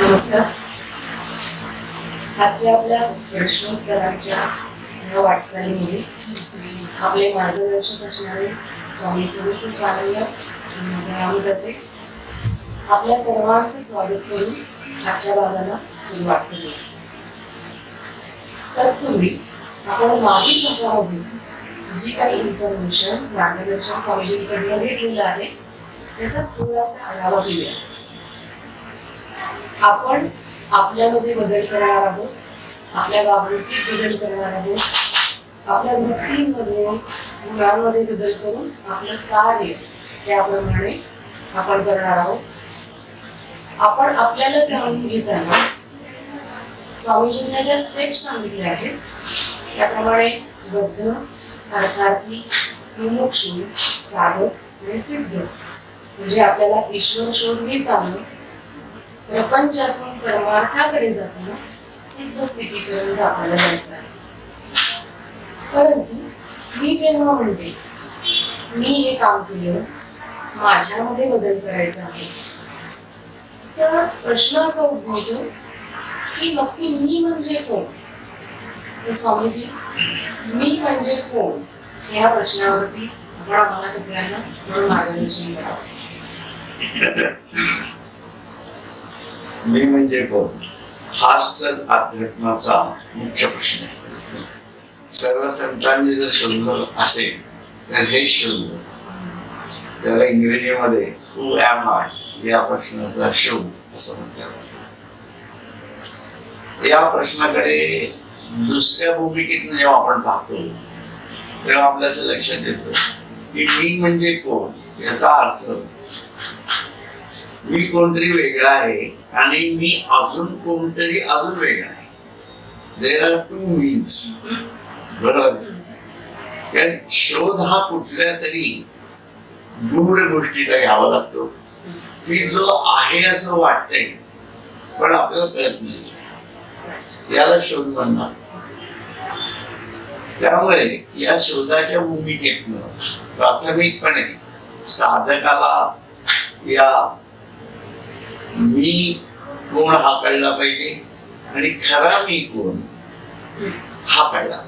नमस्कार. आजच्या आपल्या प्रश्नोत्तरांच्या या वाटचालीमध्ये आपले मार्गदर्शक असणारे स्वामी स्वरूप स्वानंद यांना प्रणाम करते आपल्या सर्वांचं स्वागत करून आजच्या भागाला सुरुवात करूया. तत्पूर्वी आपण मागील भागामध्ये जी काही इन्फॉर्मेशन मार्गदर्शक स्वामीजींकडनं घेतलेलं आहे त्याचा थोडासा आढावा घेऊया. आपण आपल्यामध्ये बदल करणार आहोत. आपल्या वागणुकीत बदल करणार आहोत. आपल्या वृत्तींमध्ये मुलांमध्ये बदल करून आपलं कार्य त्याप्रमाणे आपण करणार आहोत. आपण आपल्याला जाणून घेताना स्वामीजींना ज्या स्टेप सांगितल्या आहेत. त्याप्रमाणे बद्ध अर्थार्थी मुमुक्षु साधक आणि सिद्ध. म्हणजे आपल्याला ईश्वर शोध घेताना प्रपंचातून परमार्थाकडे जाताना सिद्ध स्थितीपर्यंत आपल्याला जायचं आहे. परंतु मी जेव्हा म्हणते मी हे काम केलं माझ्यामध्ये बदल करायचा आहे तर प्रश्न असा उद्भवतो की नक्की मी म्हणजे कोण? तर स्वामीजी मी म्हणजे कोण? या प्रश्नावरती आपण आम्हाला सगळ्यांना मार्गदर्शन करावं मी म्हणजे कोण? हाच तर अध्यात्माचा मुख्य प्रश्न आहे. सर्व संतांनी जर शोधलं असेल तर हे शोधलं त्याला इंग्रजीमध्ये हु ॲम आय या प्रश्नाचा शोध असं म्हटलं जातं. या प्रश्नाकडे दुसऱ्या भूमिकेतून जेव्हा आपण पाहतो तेव्हा आपल्या असं लक्षात येतं की मी म्हणजे कोण? याचा अर्थ मी कोणतरी वेगळा आहे आणि मी अजून कोणतरी अजून वेगळा आहे. देर आर टू मीन्स बरोबर? कारण शोध हा कुठल्या तरी गूढ गोष्टीचा घ्यावा लागतो. की जो आहे असं वाटतंय पण आपल्याला कळत नाही. याला शोध म्हणणार त्यामुळे या शोधाच्या भूमिकेतनं प्राथमिकपणे साधकाला या मी कोण हा कळला पाहिजे आणि खरा मी कोण? हा कळला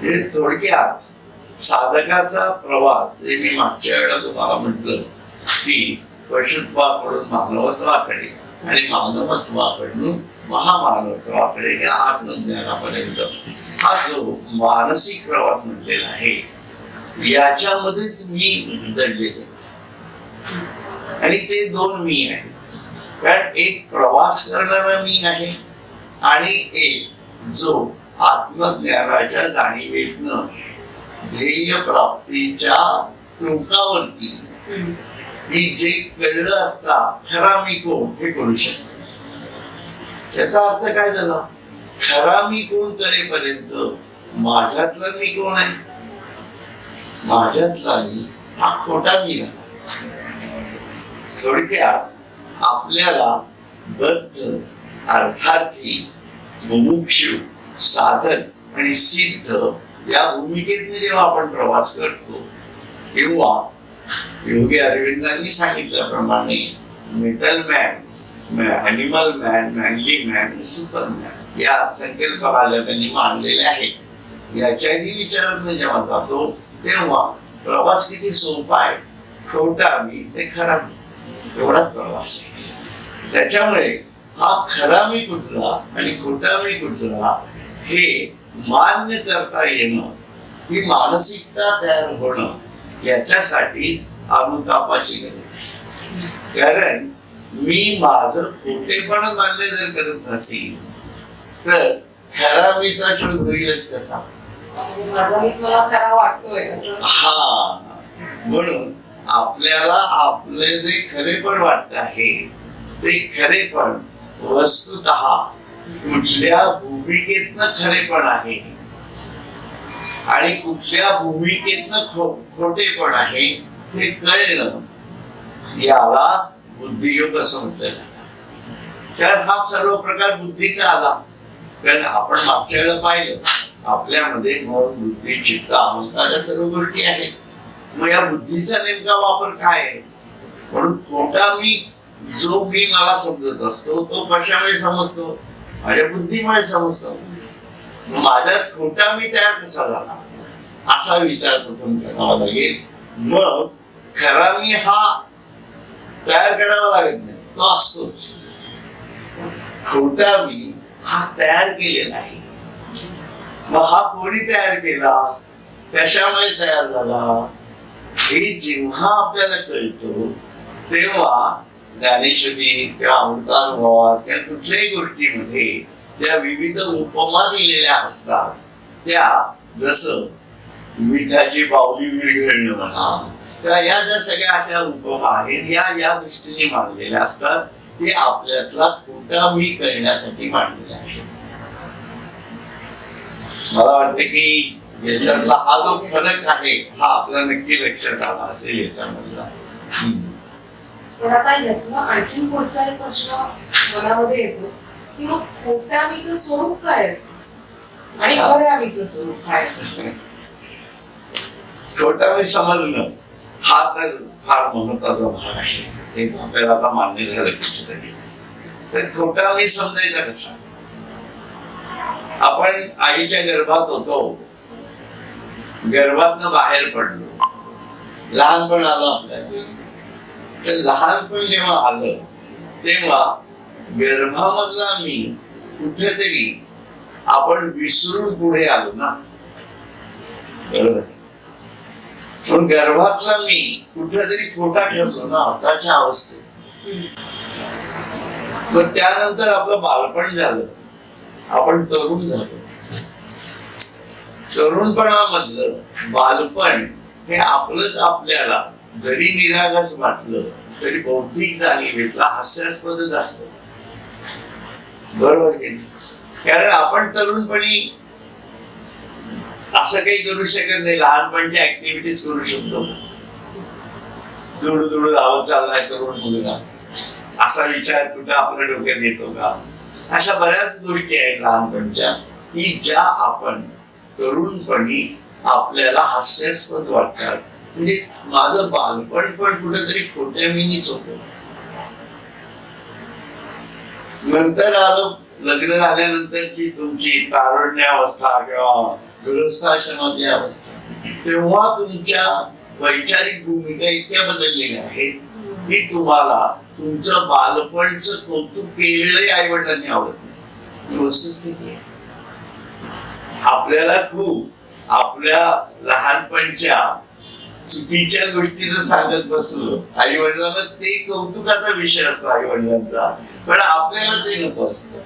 म्हणजे थोडक्यात साधकाचा प्रवास जे मी मागच्या वेळेला तुम्हाला म्हटलं की पशुत्वाकडून मानवत्वाकडे आणि मानवत्वाकडून महामानवत्वाकडे या आत्मज्ञानापर्यंत हा जो मानसिक प्रवास म्हटलेला आहे याच्यामध्येच मी दडलेले आहेत. आणि ते दोन मी आहेत. कारण एक प्रवास करणारा मी आहे. आणि एक जो आत्मज्ञानाच्या जाणीवेतनं ध्येय प्राप्तीच्या टोकावरती की जे कळलं असता खरा मी कोण हे कळू शकतो. याचा अर्थ काय झाला? खरा मी कोण कळेपर्यंत माझ्यातला मी कोण आहे? माझ्यातला मी हा खोटा मी झाला. थोडक्यात आपल्याला बद्ध अर्थार्थी मुमुक्षु साधन आणि सिद्ध या भूमिकेतून जेव्हा आपण प्रवास करतो किंवा योगी अरविंदांनी सांगितल्याप्रमाणे metal man animal man manly man super man या संकल्पनाला त्यांनी मानलेल्या आहेत. याच्याही विचारात जेव्हा जातो तेव्हा प्रवास किती सोपा आहे खोटा मी ते खराब एवढाच प्रवास आहे. त्याच्यामुळे हा खरा मी कुठला आणि खोटा मी कुठला हे मान्य करता येणं ही मानसिकता तयार होणं याच्यासाठी अनुतापाची गरज आहे. कारण मी माझं खोटेपण मान्य जर करत नसेल तर खरा मीचा शोध होईलच कसा? म्हणजे खरा हा. म्हणून आपल्याला आपले जे खरेपण वाटत आहे ते खरेपण वस्तुत कुठल्या भूमिकेतनं खरेपण आहे? आणि कुठल्या भूमिकेतनं खो खोटेपण आहे ते कळलं याला बुद्धियोग असं म्हणतात कारण हा सर्व प्रकार बुद्धीचा आला. कारण आपण मागच्या वेळेला पाहिलं आपल्यामध्ये मन बुद्धी चित्त अहंकार या सर्व गोष्टी आहेत. मग या बुद्धीचा नेमका वापर काय आहे? म्हणून खोटा मी जो मी मला समजत असतो तो कशामुळे समजतो? माझ्या बुद्धीमुळे समजतो. माझ्यात खोटा मी तयार कसा झाला? असा विचार प्रथम करावा लागेल. मग खरा मी हा तयार करावा लागत नाही तो असतोच. खोटा मी हा तयार केलेला आहे. मग हा कोणी तयार केला? कशामुळे तयार झाला? हे जेव्हा आपल्याला कळतो तेव्हा ज्ञानेश्वरी किंवा अमृतानुभवात किंवा कुठल्याही गोष्टीमध्ये ज्या विविध उपमा दिलेल्या असतात त्या जसं मिठाची बावली विरघळणं म्हणा किंवा या ज्या सगळ्या अशा उपमा आहेत या या दृष्टीने मांडलेल्या असतात ते आपल्यातला खोटा मी करण्यासाठी मांडलेल्या आहेत मला वाटतं की याच्यातला हा जो फरक आहे हा आपला नक्की लक्षात आला असेल याच्यामधला हम्म. पण आता यातनं आणखीन पुढचा एक प्रश्न मनामध्ये येतो की मग खोट्या आम्हीचं स्वरूप काय असतं? आणि खऱ्या आम्हीचं स्वरूप काय असतं? छोटा मी समजणं हा तर फार महत्त्वाचा भाग आहे. हे आपल्याला आता मान्य झालं कुठेतरी तर खोटा मी समजायचा कसा? आपण आईच्या गर्भात होतो. गर्भातनं बाहेर पडलो. लहानपण आलं आपल्याला. लहानपण जेव्हा आलं तेव्हा गर्भामधला मी कुठेतरी आपण विसरून पुढे आलो ना. बरोबर? पण गर्भातला मी कुठेतरी खोटा ठरलो ना आताच्या अवस्थेत. पण त्यानंतर आपलं बालपण झालं. आपण तरुण झालो. तरुणपणामधलं बालपण हे आपलंच आपल्याला जरी निरागस म्हटलं तरी बौद्धिक जाणीवेतला हास्यास्पदच असत बरोबर की कारण आपण तरुणपणी असं काही करू शकत नाही. लहानपणच्या ऍक्टिव्हिटीज करू शकतो. दुडू दुडू धावत चाललाय तरुण मुलगा. असा विचार कुठं आपल्या डोक्यात येतो का? अशा बऱ्याच गोष्टी आहेत लहानपणच्या की ज्या आपण तरुणपणी आपल्याला हास्यास्पद वाटतात. म्हणजे माझं बालपण पण कुठेतरी खोट्या मिनीच होत. नंतर आलं लग्न झाल्यानंतरची तुमची तारुण्यावस्था किंवा गृहस्थाश्रमाची अवस्था. तेव्हा तुमच्या वैचारिक भूमिका इतक्या बदललेल्या आहेत की तुम्हाला तुमचं बालपणचं कौतुक केलेलंही आई वडिलांनी आवडत नाही. वस्तुस्थिती आहे. आपल्याला खूप आपल्या लहानपणच्या चुकीच्या गोष्टी जर सांगत बसलो. आई वडिलांना ते कौतुकाचा विषय असतो आई वडिलांचा पण आपल्याला ते नको असत.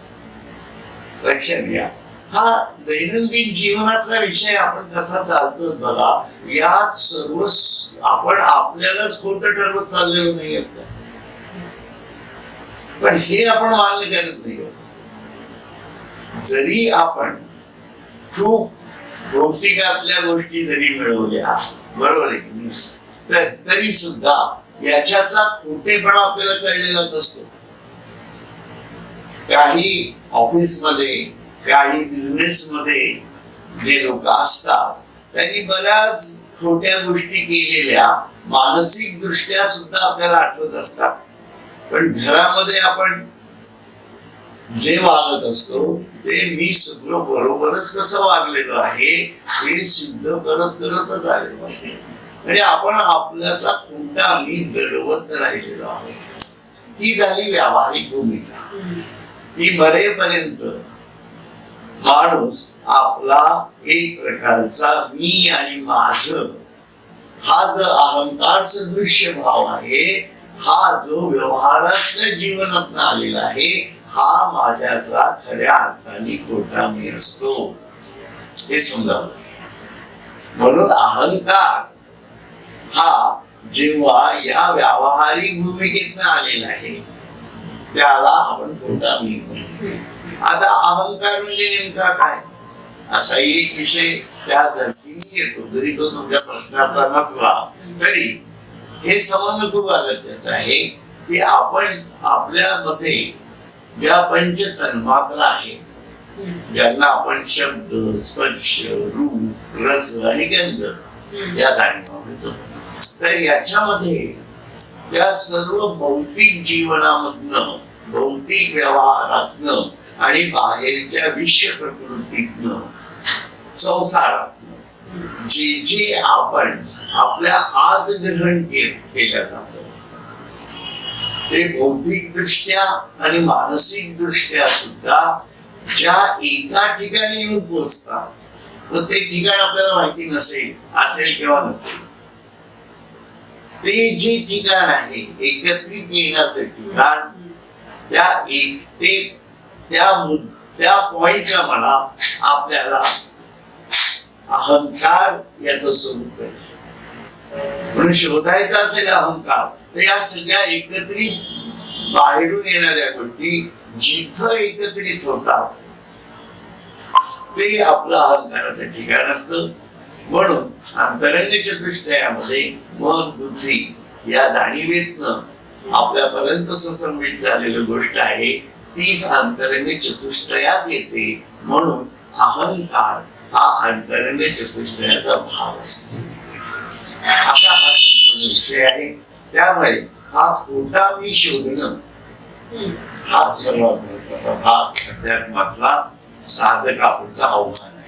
लक्षात घ्या. हा दैनंदिन जीवनातला विषय आपण कसा चालतो बघा यात सर्व आपण आपल्यालाच खोट ठरवत चाललेलो नाही पण हे आपण मान्य करत नाही जरी आपण खूप भौतिकातल्या गोष्टी जरी मिळवल्या बरोबर आहे. की नाही तर तरी सुद्धा याच्यातला खोटेपणा आपल्याला कळलेलाच असतो काही ऑफिसमध्ये काही बिझनेस मध्ये जे लोक असतात त्यांनी बऱ्याच खोट्या गोष्टी केलेल्या मानसिक दृष्ट्या सुद्धा आपल्याला आठवत असतात. पण घरामध्ये आपण जे वागत असतो ते मी सगळं बरोबरच कसं वागलेलो आहे हे सिद्ध करत करतच आलेलो असतो म्हणजे आपण आपल्याला खोटा मी दडवत राहिलेलो आहोत ही झाली व्यावहारिक भूमिका. ही मरेपर्यंत माणूस आपला एक प्रकारचा मी आणि माझ हा जो अहंकार सदृश्य भाव आहे हा जो व्यवहारातल्या जीवनात आलेला आहे हा माझ्यातला खऱ्या अर्थाने खोटा मी असतो. हे समजावं. म्हणून अहंकार हा जेव्हा या व्यावहारिक भूमिकेत आलेला आहे त्याला आपण खोटा मी आता अहंकार म्हणजे नेमका काय? असा एक विषय त्या धर्तीने येतो. जरी तो तुमच्या प्रश्नाचा नसला तरी हे समजणं खूप अगत्याचं आहे की आपण आपल्या मध्ये ज्या पंच तन्मात्रा आहेत ज्यांना आपण शब्द स्पर्श रूप रस आणि गंध या जाणीवा घेतो तर याच्यामध्ये त्या सर्व भौतिक जीवनामधनं भौतिक व्यवहारातनं आणि बाहेरच्या विश्व प्रकृतीतनं संसारातनं जे जे आपण आपल्या आत ग्रहण केलं जात ते बौद्धिक दृष्ट्या आणि मानसिक दृष्ट्या सुद्धा ज्या एका ठिकाणी येऊन पोहोचतात तर ते ठिकाण आपल्याला माहिती नसेल असेल किंवा नसेल. ते जे ठिकाण आहे एकत्रित येण्याचं ठिकाण त्या एक ते त्या त्या पॉइंटला म्हणा आपल्याला अहंकार याच स्वरूप आहे. म्हणून शोधायचा असेल अहंकार तर या सगळ्या एकत्रित बाहेरून येणाऱ्या गोष्टी जिथं एकत्रित होतात ते आपलं अहंकाराचं ठिकाण असतं. म्हणून अंतरंग चतुष्टयामध्ये मन बुद्धी या जाणीवेतनं आपल्यापर्यंत ससंमित झालेली गोष्ट आहे तीच अंतरंग चतुष्टयात येते. म्हणून अहंकार हा अंतरंग चतुष्टयाचा भाव असतो. असा हा संपूर्ण विषय आहे. त्यामुळे हा खोटा मी शोधणं हा सर्वात महत्त्वाचा भाग अध्यात्मातला साधकापुढचं आव्हान आहे.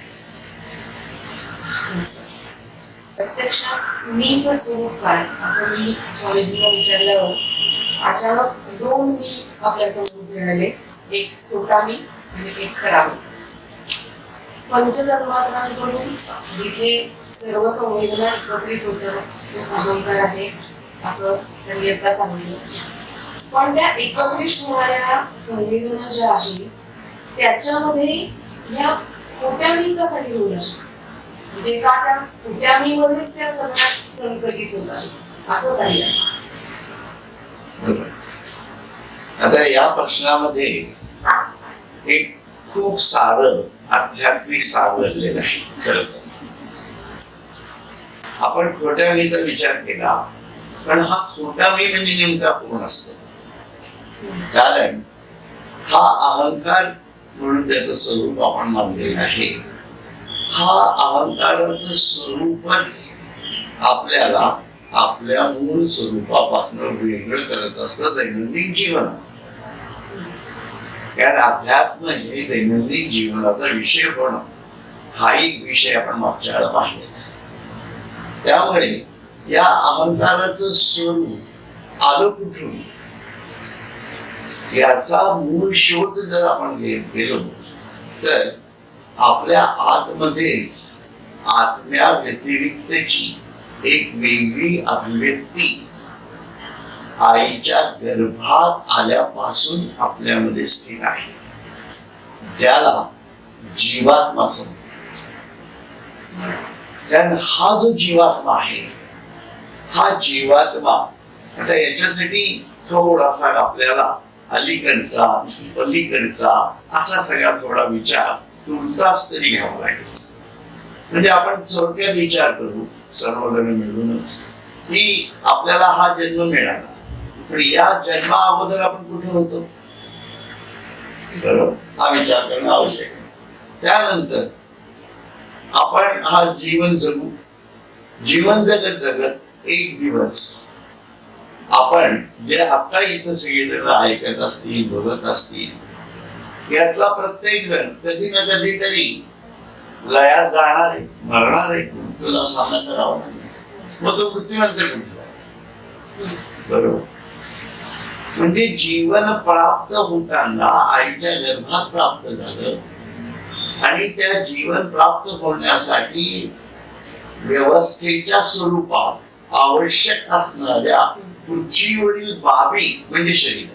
प्रत्यक्षात मीच स्वरूप काय? असं मी स्वामीजींना विचारल्यावर अचानक दोन मी आपल्यासमोर मिळाले एक खोटा मी आणि एक खरा मी. पंचतन्मात्रांकडून जिथे सर्व संवेदना एकत्रित होतं तो अहंकार आहे. असं त्यांनी आता सांगितलं. पण त्या एकत्रित होणाऱ्या संवेदना ज्या आहेत त्याच्यामध्ये या कोट्यामीचा काही रोल आहे म्हणजे का त्या खोट्या मध्येच त्या सगळ्या संकलित होतात? असं काही आहे आता या प्रश्नामध्ये एक खूप सार आध्यात्मिक सार भरलेलं आहे. खरं आपण खोट्या मीचा विचार केला. पण हा खोटा मी म्हणजे नेमका कोण असतो? कारण हा अहंकार म्हणून त्याचं स्वरूप आपण मानलेलं आहे. हा अहंकाराचं स्वरूपच आपल्याला आपल्या मूळ स्वरूपापासून वेगळं करत असतं दैनंदिन जीवनात. कारण अध्यात्म हे दैनंदिन जीवनाचा विषय पण हा एक विषय आपण मागच्या वेळेला पाहिलेला आहे. त्यामुळे या अहंकाराचं स्वरूप आलं कुठून? याचा मूळ शोध जर आपण गेलो तर आपल्या आतमध्येच आत्म्या व्यतिरिक्तची एक वेगळी अभिव्यक्ती आईच्या गर्भात आल्यापासून आपल्यामध्ये स्थिर आहे. ज्याला जीवात्मा समजते. कारण हा जो जीवात्मा आहे हा जीवात्मा. आता याच्यासाठी थोडासा आपल्याला अलीकडचा पलीकडचा असा सगळा थोडा विचार तुर्तास तरी घ्यावा लागेल. म्हणजे आपण थोडक्यात विचार करू सर्वजण मिळूनच. की आपल्याला हा जन्म मिळाला. पण या जन्मा अगोदर आपण कुठे होतो? बरोबर? हा विचार करणं आवश्यक आहे. त्यानंतर आपण हा जीवन जगू. जीवन जगत जगत एक दिवस आपण जे आता इथं सगळेजण ऐकत असतील बोलत असतील यातला प्रत्येक जण कधी ना कधी तरी लया जाणार आहे मरणार आहे मृत्यूला सामना करावा लागेल. मग तो मृत्यूनंतर म्हटला बरोबर. म्हणजे जीवन प्राप्त होताना आईच्या गर्भात प्राप्त झालं आणि त्या जीवन प्राप्त होण्यासाठी व्यवस्थेच्या स्वरूपात आवश्यक असणाऱ्या पृथ्वीवरील बाबी म्हणजे शरीर.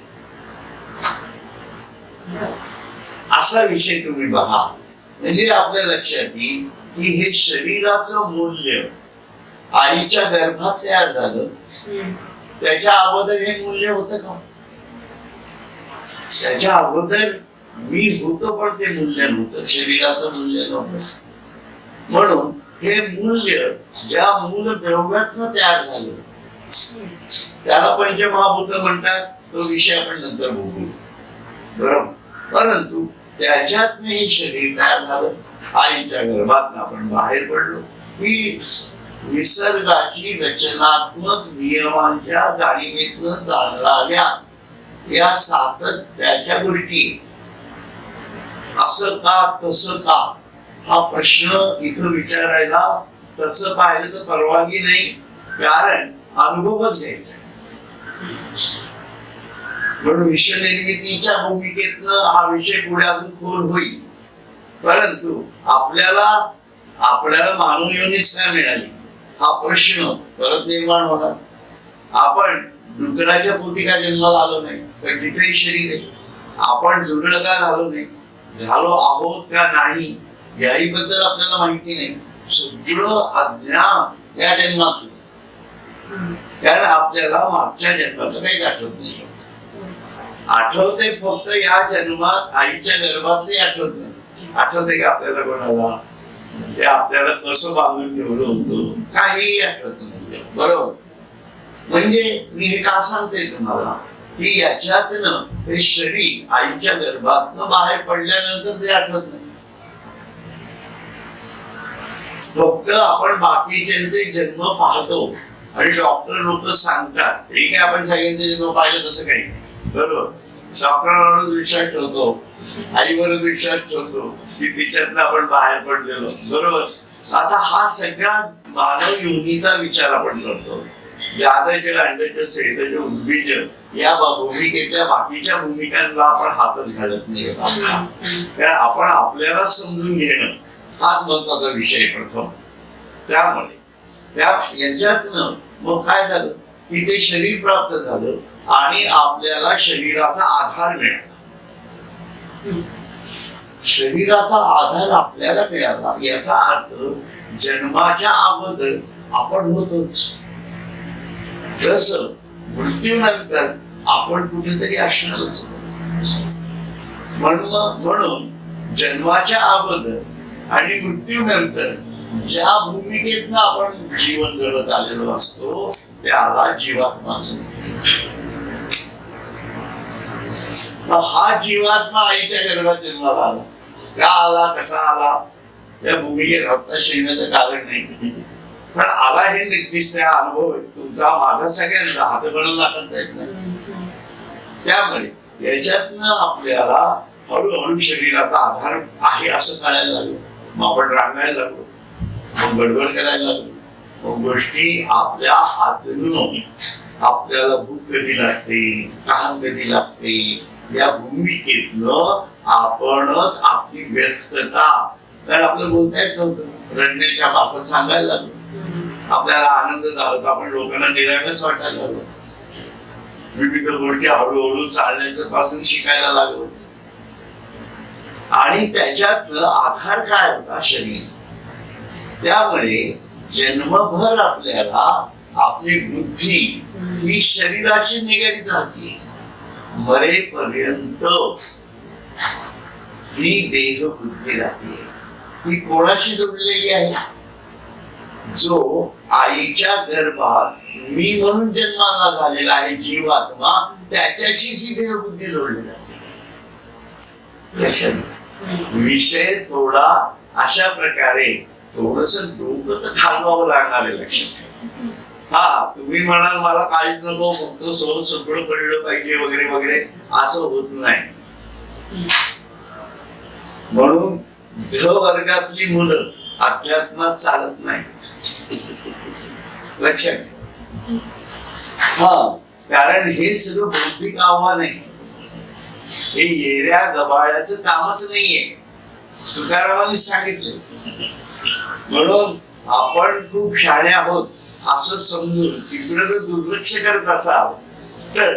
असा विषय तुम्ही बघा. म्हणजे आपल्या लक्षात येईल की हे शरीराचं मूल्य आईच्या गर्भात तयार झालं. त्याच्या अगोदर हे मूल्य होतं का? त्याच्या अगोदर मी होतो पण ते मूल्य नव्हतं. शरीराचं मूल्य नव्हतं. म्हणून हे मूल्य ज्या मूल द्रव्यातनं तयार झालं त्याला पंचमहाभूत म्हणतात तो विषय आपण नंतर बघू. बरोबर परंतु त्याच्यातनं हे शरीर तयार झालं. आईच्या गर्भात आपण बाहेर पडलो. ही निसर्गाची रचनात्मक नियमांच्या जाणीवेतनं चालणाऱ्या या सातत्याच्या गोष्टी. असं का तसं का? हा प्रश्न इथं विचारायला तसं पाहिलं तर परवानगी नाही कारण अनुभवच घ्यायचा म्हणून विषय निर्मितीच्या भूमिकेतनं हा विषय पुढे अजून खोल होईल. परंतु आपल्याला आपल्याला मानव योनीच काय मिळाली? हा प्रश्न परत निर्माण होणार. आपण डुकराच्या पोटी का जन्माला आलो नाही? तर तिथेही शरीर आहे. आपण जुळलं का झालो नाही? झालो आहोत का नाही? याही बद्दल आपल्याला माहिती नाही. सगळं अज्ञान या जन्मात कारण आपल्याला मागच्या जन्माचं काही आठवत नाही आठवते फक्त या जन्मात आईच्या गर्भातली आठवत नाही आठवते का आपल्याला कोणाला ते आपल्याला कसं बांधून ठेवलं होतं काहीही आठवत नाही बरोबर म्हणजे मी हे का सांगते तुम्हाला की याच्यातनं हे शरीर आईच्या गर्भातनं बाहेर पडल्यानंतर ते आठवत नाही फक्त आपण बाकीच्यांचे जन्म पाहतो आणि डॉक्टर लोक सांगतात. हे काय आपण सगळ्यांचे जन्म पाहिलं तसं काही बरोबर? डॉक्टरांवर विश्वास ठेवतो. आईवर विश्वास ठेवतो की तिच्यातनं आपण बाहेर पडलेलो. बरोबर? आता हा सगळा मानव योनीचा विचार आपण करतो. जादच्या अंडच्या सेदच्या उद्बीज या भूमिकेतल्या बाकीच्या भूमिकांना आपण हातच घालत नाही. कारण आपण आपल्याला समजून घेणं हाच महत्त्वाचा विषय प्रथम. त्यामुळे त्या यांच्यातनं मग काय झालं? की ते शरीर प्राप्त झालं आणि आपल्याला शरीराचा आधार मिळाला. शरीराचा आधार आपल्याला मिळाला याचा अर्थ जन्माच्या अगोदर आपण होतोच. तस मृत्यूनंतर आपण कुठेतरी असणारच. म्हणून म्हणून जन्माच्या अगोदर आणि मृत्यूनंतर ज्या भूमिकेतनं आपण जीवन जगत आलेलो असतो त्याला जीवात्मा समजतो मग हा जीवात्मा आईच्या गर्भात जन्माला आला. का आला? कसा आला? या भूमिकेत हप्ता शिरण्याचं कारण नाही. पण आला हे निर्दिष्ट हा अनुभव आहे. तुमचा माझा सगळ्यांचा. हातगणना करता येत नाही. त्यामुळे याच्यातनं आपल्याला हळूहळू शरीराचा आधार आहे असं कळायला लागलं. मग आपण रांगायला लागलो. मग गडबड करायला लागलो. मग गोष्टी आपल्या हातून आपल्याला भूक कधी लागते तहान कधी लागते या भूमिकेतनं आपणच आपली व्यक्तता कारण आपलं बोलता येत नव्हतं. रडण्याच्या बाबत सांगायला लागलो. आपल्याला आनंद झाला तर आपण लोकांना निरागस वाटायला लागलो. विविध गोष्टी हळूहळू चालण्याच्या पासून शिकायला लागलो. आणि त्याच्यातलं आधार काय होता? शरीर त्यामुळे जन्मभर आपल्याला आपली बुद्धी ही शरीराची निगडीत राहते. मरेपर्यंत ही देह बुद्धी राहते. ही कोणाशी जोडलेली आहे? जो आईच्या गर्भात मी म्हणून जन्माला झालेला आहे जीवात्मा त्याच्याशीच ही देहबुद्धी जोडली जाते लक्षात विषय थोडा अशा प्रकारे थोडस डोकं तर खालवावं लागणार आहे लक्षात हा तुम्ही म्हणाल मला काहीच नको फक्त सोन सगळं कळलं पाहिजे वगैरे वगैरे. असं होत नाही. म्हणून ध वर्गातली मुलं अध्यात्मात चालत नाही. लक्षात हा कारण हे सगळं बौद्धिक आव्हान आहे. हे येऱ्या गबाळ्याचं कामच नाहीये. तुकारामांनी सांगितले. म्हणून आपण खूप शाळे आहोत असं समजून तिकडे जर दुर्लक्ष करत असाल तर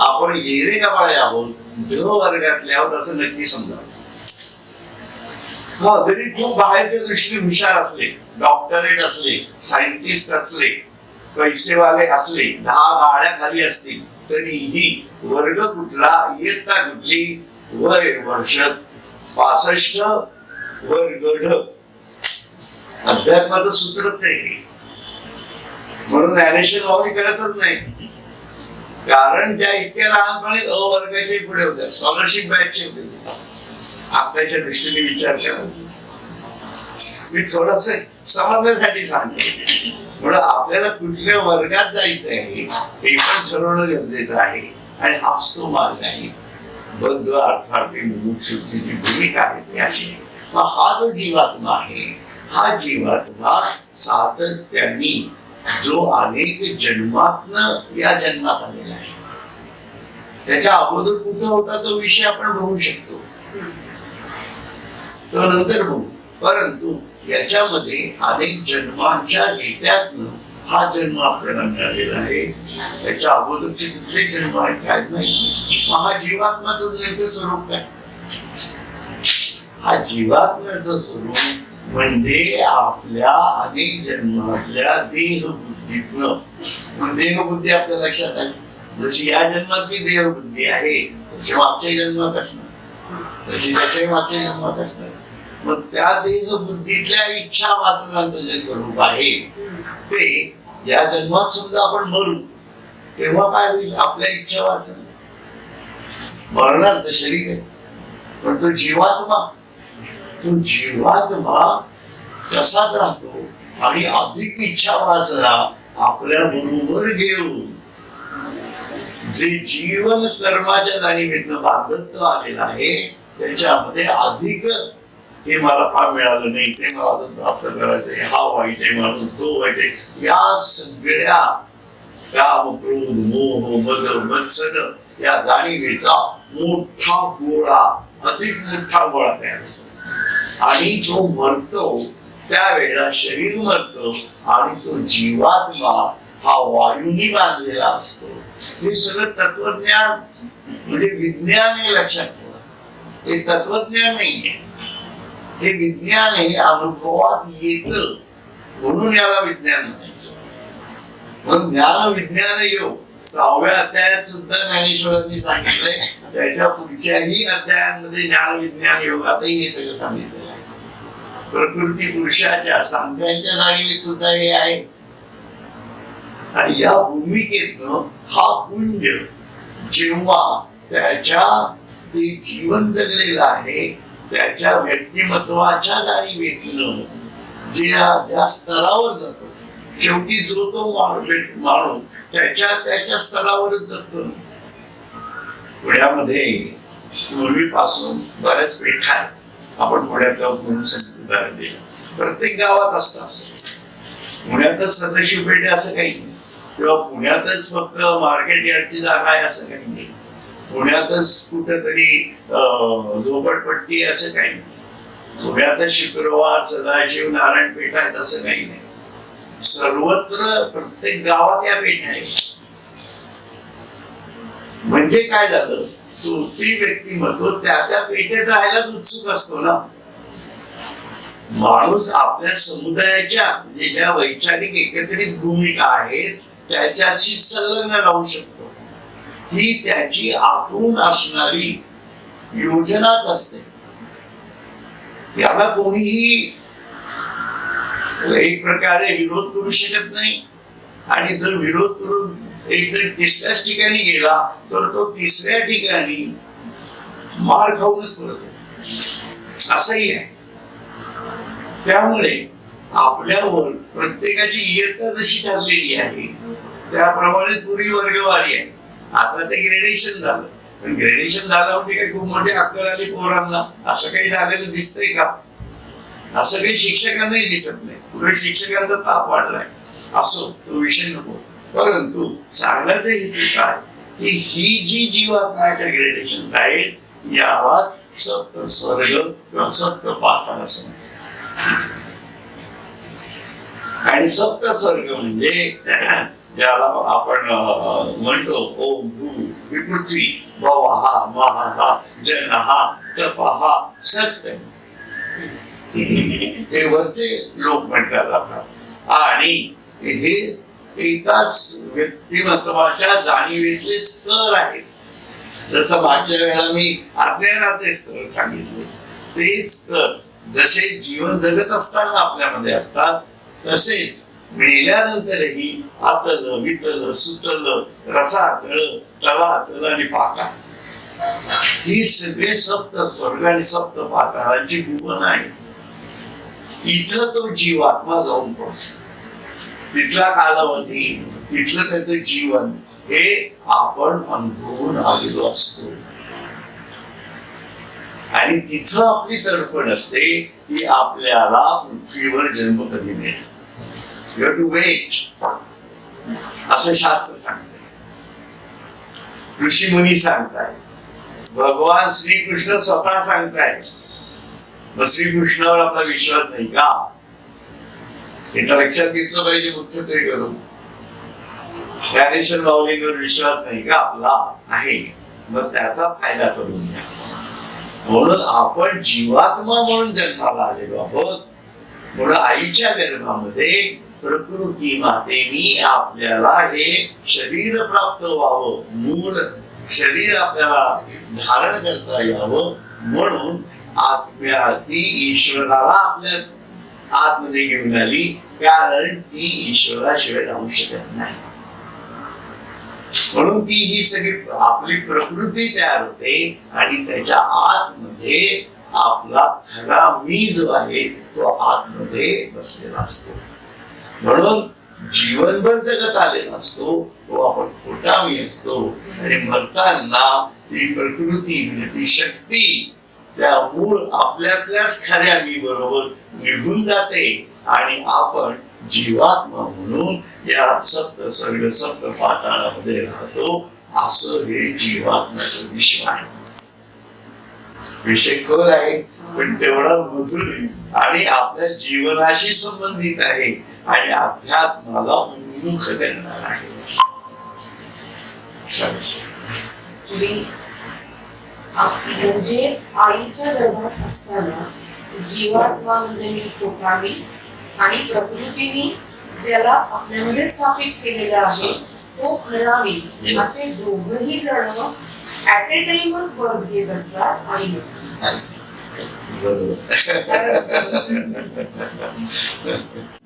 आपण येरे गबाळे आहोत ध वर्गातले आहोत असं नक्की समजा. हा जरी खूप बाहेरच्या दृष्टीने हुशार असले डॉक्टरेट असले सायंटिस्ट असले पैसेवाले असले दहा गाड्या खाली असतील तरीही वर्ग कुठला इयत्ता कुठली वय वर्ष पासष्ट वर्ग ढ. अध्यात्माचं सूत्रच आहे म्हणून ज्ञानेश्वर भावी करतच नाही. कारण त्या इतक्या लहानपणी अ वर्गाचे पुढे होत्या स्कॉलरशिप बॅचचे होते. आत्ताच्या दृष्टीने विचार मी थोडस समजण्यासाठी सांगते म्हणून आपल्याला कुठल्या वर्गात जायचं आहे हे पण ठरवणं गरजेचं आहे. आणि हाच तो मार्ग आहे बद्ध अर्थार्थी मुमुक्षुची भूमिका आहे ती अशी मग हा जो जीवात्मा आहे हा जीवात्मा सातत्याने जो अनेक जन्मातन या जन्मात आलेला आहे. त्याच्या अगोदर कुठं होता तो विषय आपण बघू शकतो. तो नंतर बघू. परंतु याच्यामध्ये अनेक जन्मांच्या नेत्यातनं हा जन्म आपल्याला मिळालेला आहे. त्याच्या अगोदरचे कुठले जन्म आहे काय नाही. हा जीवात्माचं नेमकं स्वरूप काय? हा जीवात्म्याचं स्वरूप म्हणजे आपल्या अनेक जन्मातल्या देहबुद्धीतनं. देहबुद्धी आपल्या लक्षात आली जशी या जन्मातली देहबुद्धी आहे तशी मागच्या जन्मात असणार. तशी त्याच्या मागच्या जन्मात असणार. मग त्या देहबुद्धीतल्या इच्छा वाचनाचं जे स्वरूप आहे ते या जन्मात सुद्धा आपण मरू तेव्हा काय होईल? आपल्या इच्छा वाचन. मरणार तर शरीर आहे. पण तो जीवात्मा तो जीवात्मा तसाच राहतो. आणि अधिक इच्छा वासना आपल्या बरोबर घेऊन जे जीवन कर्माच्या जाणीवेतनं बांधत्व आलेलं आहे त्याच्यामध्ये अधिक हे मला फार मिळालं नाही. ते मला प्राप्त करायचंय. हा व्हायचंय म्हणून तो व्हायचंय या सगळ्या काम क्रोध मोह मद मत्सर या जाणीवेचा मोठा गोळा अधिक मोठा गोळा तयार होतो. आणि तो मरतो त्यावेळेला शरीर मरत आणि तो जीवात्मा हा वायूनी बांधलेला असतो. हे सगळं तत्वज्ञान म्हणजे विज्ञान लक्षात ठेवा. हे तत्वज्ञान नाहीये. हे विज्ञान हे अनुभवात येत. म्हणून याला विज्ञान म्हणायचं. म्हणून ज्ञान विज्ञान योग हो. सहाव्या अध्यायात सुद्धा ज्ञानेश्वरांनी सांगितलंय. त्याच्या पुढच्याही अध्यायांमध्ये ज्ञान विज्ञान योगातही हे सगळं सांगितलेलं आहे. प्रकृती पुरुषाच्या सांख्यांच्या जाणीवेत सुद्धा हे आहे. आणि या भूमिकेतनं हा पुंज जेव्हा त्याच्या ते जीवन जगलेलं आहे त्याच्या व्यक्तिमत्वाच्या जाणीवेतनं जे या- ज्या स्तरावर जातो. शेवटी जो तो माणूस माणूस त्याच्या त्याच्या स्तरावरच जगतो पुण्यामध्ये पूर्वीपासून बऱ्याच पेठा आहेत. आपण पुण्यात जाऊन म्हणून उदाहरण दिलं. प्रत्येक गावात असतं पुण्यातच सदस्य पेठे असं काही नाही. किंवा पुण्यातच फक्त मार्केट यार्डची जागा आहे असं काही नाही. पुण्यातच कुठंतरी अं, झोपडपट्टी असं काही नाही. पुण्यातच शुक्रवार सदाशिव नारायण पेठ आहेत असं काही नाही. सर्वत्र प्रत्येक गावात या पेठ आहे म्हणजे काय झालं? तो ती व्यक्तिमत्व त्या त्या पेठेत राहायलाच उत्सुक असतो ना? माणूस आपल्या समुदायाच्या म्हणजे ज्या वैचारिक एकत्रित भूमिका आहेत त्याच्याशी संलग्न राहू शकतो. ही त्याची आतून असणारी योजनाच असते. याला कोणीही एक प्रकारे विरोध करू शकत नाही. आणि जर विरोध करून एक तिसऱ्याच ठिकाणी गेला तर तो तिसऱ्या ठिकाणी मार खाऊनच परत येतो असंही आहे. त्यामुळे आपल्यावर प्रत्येकाची इयत्ता जशी ठरलेली आहे त्याप्रमाणे पूर्वी वर्गवारी आहे. आता ते ग्रेडेशन झालं. पण ग्रेडेशन झालं म्हणजे काही खूप मोठी अक्कल आली पोरांना. असं काही झालेलं दिसतंय का? असं काही शिक्षकांनाही दिसत नाही. उलट शिक्षकांचा ताप वाढलाय. असो तो विषय नको. परंतु सांगण्याचं हेतू काय? की ही जी जीवात्माच्या ग्रेडेशन आहेत यावर सप्त स्वर्ग किंवा सप्त पाताळ असं आणि सप्त स्वर्ग म्हणजे ज्याला आपण म्हणतो ओम भू ही महा जन हा तप हा सत्य हे वरचे लोक म्हटल्या जातात आणि हे एकाच व्यक्तिमत्वाच्या जाणीवेतले स्तर आहेत जसं मागच्या वेळेला मी अज्ञानाचे स्तर सांगितले. तेच स्तर जसे जीवन जगत असताना आपल्यामध्ये असतात तसेच मेल्यानंतरही आतल वितल सुतल रसातळ तलातल आणि पाताळ. ही सगळे सप्त स्वर्ग आणि सप्त पाताळांची भुवन आहे. इथं तो जीवात्मा जाऊन पडतो. तिथला कालावधी तिथलं त्याचं जीवन हे आपण अनुभवून आलेलो असतो. आणि तिथं आपली तडफड असते की आपल्याला पृथ्वीवर जन्म कधी मिळेल? यू टू वेट असं शास्त्र सांगते ऋषी मुनी सांगताय भगवान श्रीकृष्ण स्वतः सांगताय मग श्रीकृष्णावर आपला विश्वास नाही का? हे तर लक्षात घेतलं पाहिजे मुख्य तरी करून. ज्ञानेश्वर माऊलींवर विश्वास नाही का आपला? आहे. मग त्याचा फायदा करून घ्या. म्हणून आपण जीवात्मा म्हणून जन्माला आलेलो आहोत. म्हणून आईच्या गर्भामध्ये प्रकृती मातेनी आपल्याला हे शरीर प्राप्त व्हावं मूळ शरीर आपल्याला धारण करता यावं म्हणून आत्म्या ती ईश्वराला आपल्या आतमध्ये घेऊन आली कारण ती ईश्वराशिवाय राहू शकत नाही. म्हणून ती ही सगळी आपली प्रकृती तयार होते आणि त्याच्या आतमध्ये आपला खरा मी जो आहे तो आतमध्ये बसलेला असतो. म्हणून जीवनभर जगत आलेला असतो तो आपण खोटा मी असतो. आणि मरताना ती प्रकृती म्हणजे ती शक्ती त्या मूळ आपल्यातल्याच खऱ्या मी बरोबर निघून जाते. आणि आपण जीवात्मा म्हणून या सप्त स्वर्ग सप्त पाताळामध्ये राहतो. असं हे जीवात्म्याचं विश्व आहे. विषय खोल आहे पण तेवढा मधुर आणि आपल्या जीवनाशी संबंधित आहे. आणि अध्यात्माला उन्मुख करणार आहे म्हणजे आईच्या गर्भात असताना जीवात्मा म्हणजे मी पोटावी आणि प्रकृतीने ज्याला आपल्यामध्ये स्थापित केलेला आहे तो Yes. असे दोघही जण ऍट ए टाइमच बर्थ घेत असतात आणि बरोबर.